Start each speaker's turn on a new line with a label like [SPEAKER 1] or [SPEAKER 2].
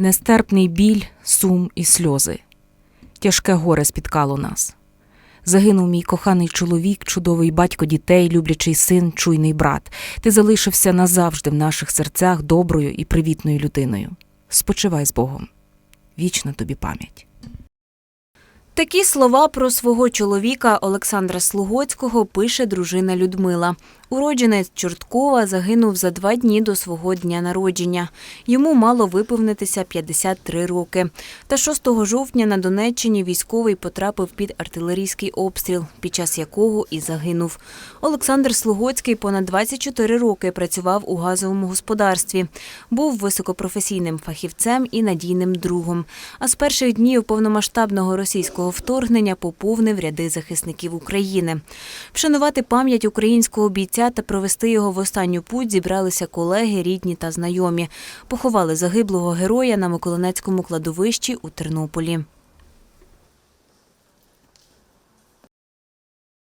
[SPEAKER 1] Нестерпний біль, сум і сльози. Тяжке горе спіткало нас. Загинув мій коханий чоловік, чудовий батько дітей, люблячий син, чуйний брат. Ти залишився назавжди в наших серцях доброю і привітною людиною. Спочивай з Богом. Вічна тобі пам'ять.
[SPEAKER 2] Такі слова про свого чоловіка Олександра Слугоцького пише дружина Людмила. Уродженець Чорткова загинув за два дні до свого дня народження. Йому мало виповнитися 53 роки. Та 6 жовтня на Донеччині військовий потрапив під артилерійський обстріл, під час якого і загинув. Олександр Слугоцький понад 24 роки працював у газовому господарстві. Був високопрофесійним фахівцем і надійним другом. А з перших днів повномасштабного російського вторгнення поповнив ряди захисників України. Вшанувати пам'ять українського бійця та провести його в останню путь зібралися колеги, рідні та знайомі. Поховали загиблого героя на Миколинецькому кладовищі у Тернополі.